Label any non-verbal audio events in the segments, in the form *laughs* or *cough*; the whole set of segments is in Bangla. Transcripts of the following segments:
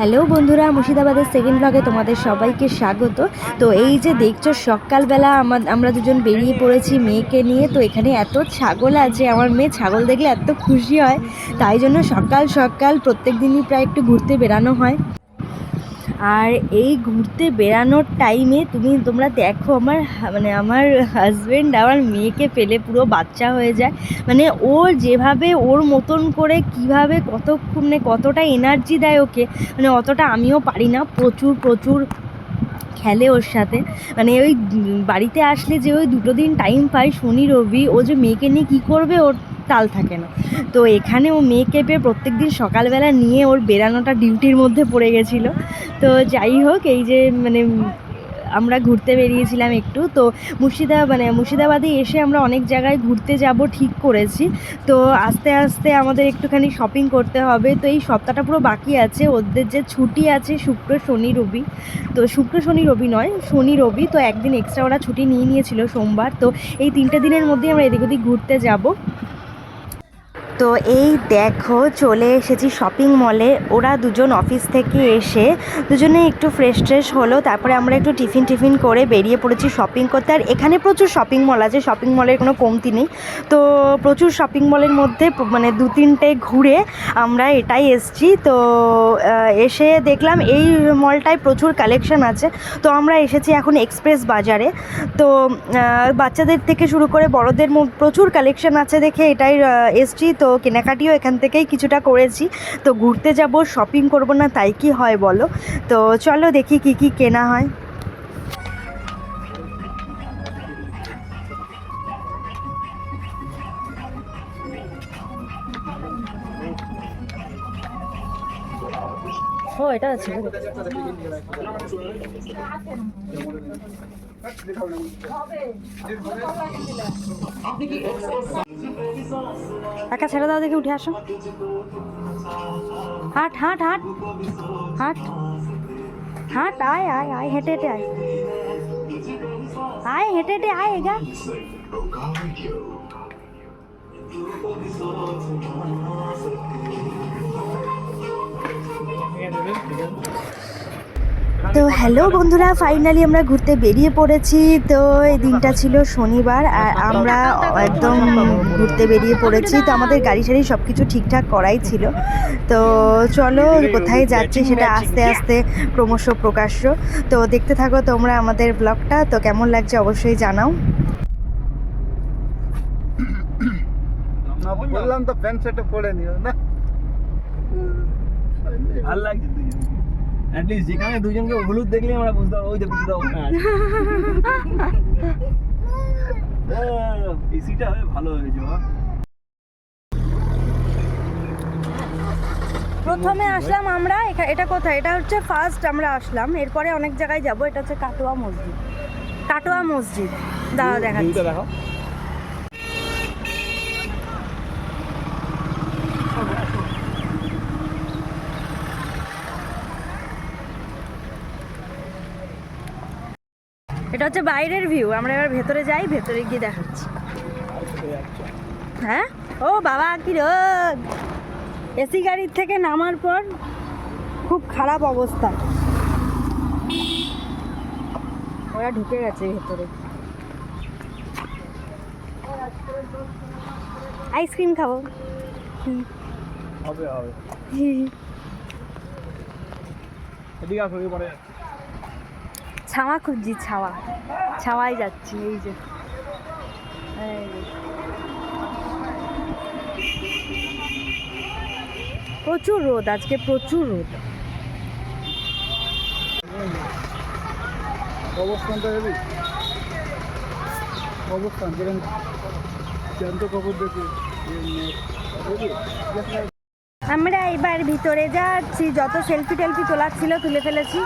হ্যালো বন্ধুরা, মুর্শিদাবাদের সেকেন্ড ব্লগে তোমাদের সবাইকে স্বাগত। তো এই যে দেখছ, সকালবেলা আমার আমরা দুজন বেরিয়ে পড়েছি মেয়েকে নিয়ে। তো এখানে এত ছাগল আছে, আমার মেয়ে ছাগল দেখলে এত খুশি হয়। তাই জন্য সকাল সকাল প্রত্যেক দিনই প্রায় একটু ঘুরতে বেরানো হয়। আর এই ঘুরতে বেরানোর টাইমে তুমি, তোমরা দেখো আমার মানে আমার হাজব্যান্ড আমার মেয়েকে পেলে পুরো বাচ্চা হয়ে যায়। মানে ও যেভাবে ওর মতন করে কীভাবে কতক্ষণে কতটা এনার্জি দেয় ওকে মানে অতটা আমিও পারি না। প্রচুর প্রচুর খেলে ওর সাথে। মানে ওই বাড়িতে আসলে যে ওই দুটো দিন টাইম পাই শনি, রবি, ও যে মেয়েকে নিয়ে কী করবে ওর তাল থাকে না। তো এখানে ও মেয়েকে পেয়ে প্রত্যেক দিন সকালবেলা নিয়ে ওর বেরানোটা ডিউটির মধ্যে পড়ে গেছিল। তো যাই হোক, এই যে মানে আমরা ঘুরতে বেরিয়েছিলাম একটু। তো মুর্শিদা মানে মুর্শিদাবাদে এসে আমরা অনেক জায়গায় ঘুরতে যাব, ঠিক করেছি। তো আস্তে আস্তে আমাদের একটুখানি শপিং করতে হবে। তো এই সপ্তাহটা পুরো বাকি আছে। ওদের যে ছুটি আছে শুক্র, শনি, রবি। তো শুক্র, শনি, রবি নয়, শনি, রবি। তো একদিন এক্সট্রা ওরা ছুটি নিয়ে নিয়েছিল সোমবার। তো এই তিনটে দিনের মধ্যেই আমরা এদিক ওদিক ঘুরতে যাব। তো এই দেখো চলে এসেছি শপিং মলে ওরা দুজন অফিস থেকে এসে দুজনে একটু ফ্রেশ ট্রেশ হলো, তারপরে আমরা একটু টিফিন টিফিন করে বেরিয়ে পড়েছি শপিং করতে। আর এখানে প্রচুর শপিং মল আছে শপিং মলের কোনো কমতি নেই। তো প্রচুর শপিং মলের মধ্যে মানে দু তিনটে ঘুরে আমরা এটাই এসছি। তো এসে দেখলাম এই মলটায় প্রচুর কালেকশন আছে। তো আমরা এসেছি এখন এক্সপ্রেস বাজারে। তো বাচ্চাদের থেকে শুরু করে বড়দের প্রচুর কালেকশন আছে দেখে এটাই এসছি। তো কেনাকাটিও এখান থেকেই কিছুটা করেছি। তো ঘুরতে যাব শপিং করব না, তাই কি হয় বলো? তো চলো দেখি কি কি কেনা হয়। এটা আছে। একা ছেড়ে দাও, দেখে উঠে আসো। হাট হাট হাট। হাট। হাট, আয় আয় আয়, হেঁটে হেঁটে আয়। আয়, হেঁটে হেঁটে, আয়, এগা। তো হ্যালো বন্ধুরা ফাইনালি আমরা ঘুরতে বেরিয়ে পড়েছি। তো এই দিনটা ছিল শনিবার আর আমরা একদম ঘুরতে বেরিয়ে পড়েছি। তো আমাদের গাড়ি সাড়ি সব কিছু ঠিকঠাক করাই ছিল। তো চলো কোথায় যাচ্ছি সেটা আস্তে আস্তে ক্রমশ প্রকাশ্য। তো দেখতে থাকো তোমরা আমাদের ব্লগটা তো কেমন লাগছে অবশ্যই জানাও। *coughs* বললাম তো প্যান্ট পরে নিও না? ভালো লাগছে দুজন অ্যাটলিস্ট যেখানে দুজনকে হলুদ দেখলে আমরা বুঝতে পারব ওই দুটো ওখানে আছে এসিটা হয়ে ভালো হয়েছে বাবা প্রথমে আসলাম আমরা এটা কোথায়? এটা হচ্ছে ফার্স্ট আমরা আসলাম। এরপরে অনেক জায়গায় যাব এটা হচ্ছে কাটোয়া মসজিদ। কাটোয়া মসজিদ। দাঁড়া দেখাচ্ছি। এটা হচ্ছে বাইরের ভিউ আমরা এবার ভেতরে যাই ভেতরে গিয়ে দেখাচ্ছি। হ্যাঁ? ও বাবা কি রোদ! এসি গাড়ির থেকে নামার পর খুব খারাপ অবস্থা। ওরা ঢুকে গেছে ভেতরে। আইসক্রিম খাব। হবে হবে। *laughs* এদিকে আসো পরে ছাওয়া খুঁজছি ছাওয়া। ছাওয়াই যাচ্ছি এই যে। প্রচুর রোদ আজকে প্রচুর রোদ। অবস্থানটা হেবি? অবস্থান যেরকম জ্যান্ত খবর দেখে আমরা এবার ভিতরে যাচ্ছি যত সেলফি টেলফি তোলার ছিল তুলে ফেলেছি।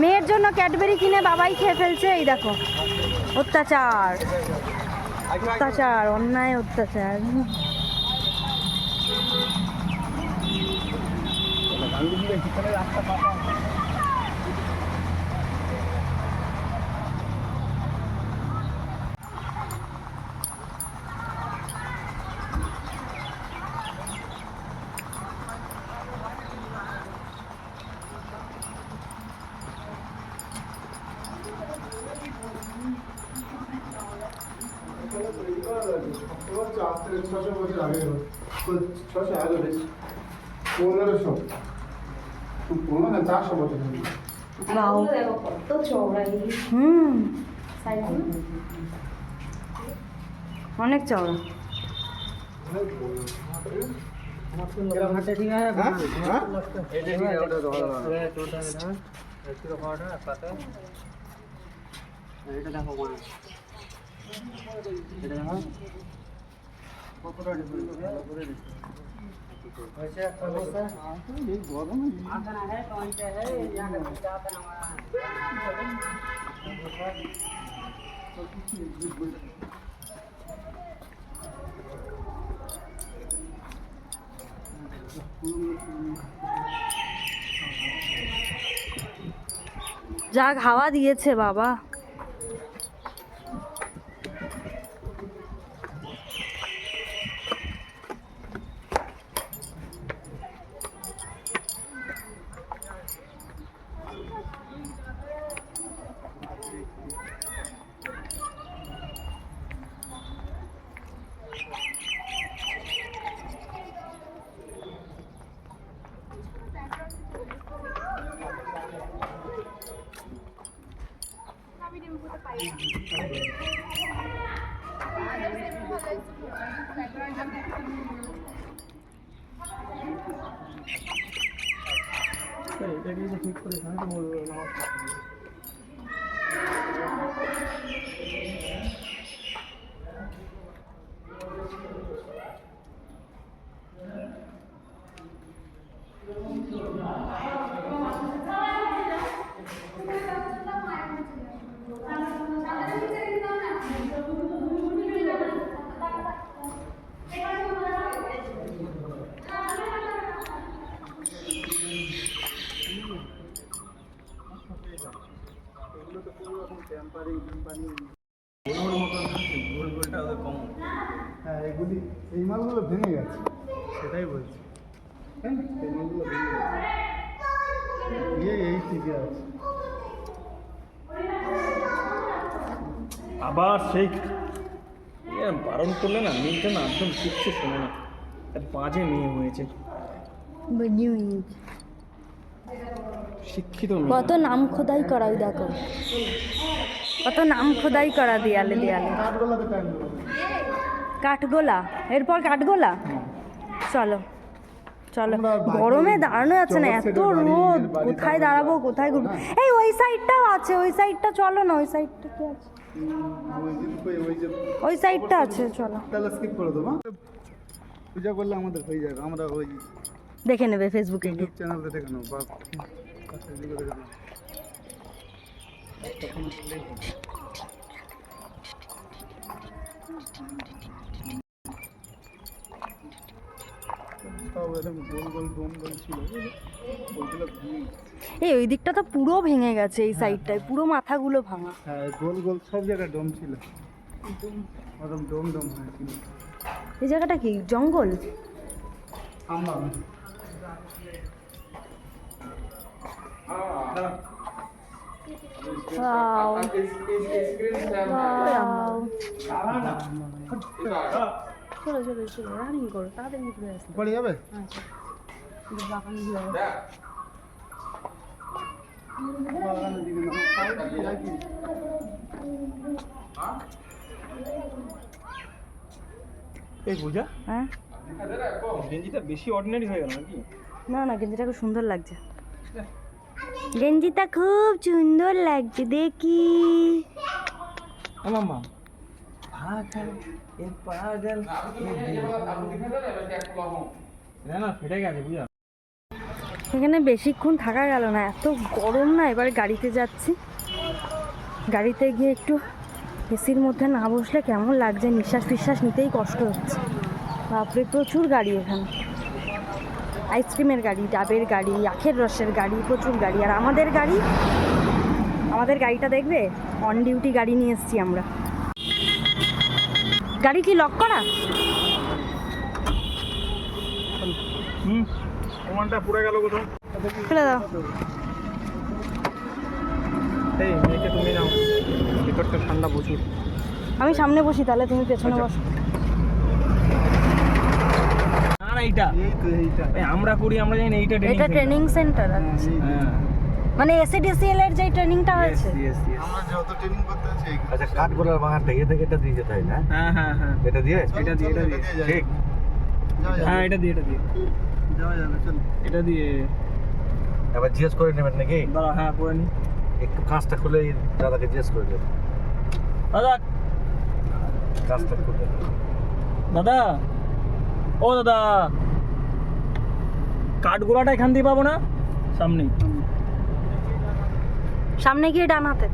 মেয়ের জন্য ক্যাডবেরি কিনে বাবাই খেয়ে ফেলছে এই দেখো। অত্যাচার। অত্যাচার অন্যায় অত্যাচার। রাস্তা ছশো বছর আগে ছশো আগে বেশি পনেরোশো। পনেরো না চারশো বছর আগে বাও হুম। অনেক চওড়া। হ্যাঁ হ্যাঁ। এটা এটা দেখো যাক হাওয়া দিয়েছে বাবা। এটাকে যদি ঠিক করে খাই তো বলব না গোল মতো গোল গোলটা ওদের কম হ্যাঁ এগুলি এই মালগুলো ভেঙে গেছে সেটাই বলছি হ্যাঁ এই মালগুলো ভেঙে গেছে ইয়ে এই ঠিকই আছে আবার সেই বারণ করলে না মেয়েটা না একদম কিচ্ছু শোনে না। বাজে মেয়ে হয়েছে। শিক্ষিত কত নাম খোদাই করা ওই দেখো। কত নাম খোদাই করা দেয়ালে দেয়ালে। কাঠগোলা। এরপর কাঠগোলা? চলো। চলো। গরমে দাঁড়ানো যাচ্ছে না এত রোদ কোথায় দাঁড়াবো কোথায় ঘুরবো? এই ওই সাইডটাও আছে ওই সাইডটা চলো না ওই সাইডটা কি আছে? ওই সাইডটা আছে চলো। তাহলে স্কিপ করে দেবো হ্যাঁ? পূজা করলে আমাদের হয়ে যাবে আমরা ওই দেখে নেবে ফেসবুকে ইউটিউব চ্যানেলে দেখে নেব বা ফেসবুকে দেখে নেব। সব এরকম গোল গোল ডোম গোল ছিল ওইগুলো ভেঙে এই ওই দিকটা তো পুরো ভেঙে গেছে এই সাইডটায় পুরো মাথাগুলো ভাঙা হ্যাঁ গোল গোল সব জায়গায় ডোম ছিল ওরকম ডোম ডোম হয়েছিল এই জায়গাটা কি জঙ্গল আমরা Wow. চলো চলো চলো রানিং করো তাড়াতাড়ি ঘুরে আসো পড়ে যাবে বাগান ঘুরে আসো। বাগানের না। এই পূজা হ্যাঁ গেঞ্জিটা বেশি অর্ডিনারি হয়ে গেল নাকি না না গেঞ্জিটা খুব সুন্দর লাগছে। গেঞ্জিটা খুব সুন্দর লাগছে দেখি। আমার মা পাগল, এ পাগল না ফেটে গেছে এখানে বেশিক্ষণ থাকা গেল না, এত গরম না, এবার গাড়িতে যাচ্ছি। গাড়িতে গিয়ে একটু এসির মধ্যে না বসলে কেমন লাগছে, নিঃশ্বাস ফিশ্বাস নিতেই কষ্ট হচ্ছে। বাপরে, প্রচুর গাড়ি এখানে। আইসক্রিমের গাড়ি, ডাবের গাড়ি, আখের রসের গাড়ি, প্রচুর গাড়ি। আর আমাদের গাড়ি? আমাদের গাড়িটা দেখবে? অন ডিউটি গাড়ি নিয়ে এসেছি আমরা। গাড়ি কি লক করা? হুম পুরো গেল কোথাও। খুলে দাও। এই মেয়েকে তুমি নাও। ভিতরটা ঠান্ডা প্রচুর। আমি সামনে বসি তাহলে তুমি পেছনে আচ্ছা। বসো। না না এইটা। আমরা করি আমরা জানি না এইটা এটা ট্রেনিং সেন্টার আছে হ্যাঁ মানে এসএডিসিএল এর যে ট্রেনিংটা হয়েছে। আমরা যত ট্রেনিং করতে আছি এই আচ্ছা কাঠগোলার বাগানটা এ থেকে এটা দিয়ে যেতে হয় না? হ্যাঁ হ্যাঁ হ্যাঁ। এটা দিয়ে? এটা দিয়ে, এটা দিয়ে। ঠিক। হ্যাঁ এটা দিয়ে এটা দিয়ে। যাওয়া যাবে চল এটা দিয়ে। এবার জিজ্ঞেস করে নেবেন নাকি? দাঁড়া হ্যাঁ করে নি। একটু কাঁচটা খুলে দাদাকে জিজ্ঞেস করে নেবেন। দাদা। কাঁচটা খুলে দাদা। ও দাদা। কাঠগোলাটা এখান দিয়ে পাবো না? সামনেই। সামনে গিয়ে ডান হাতে।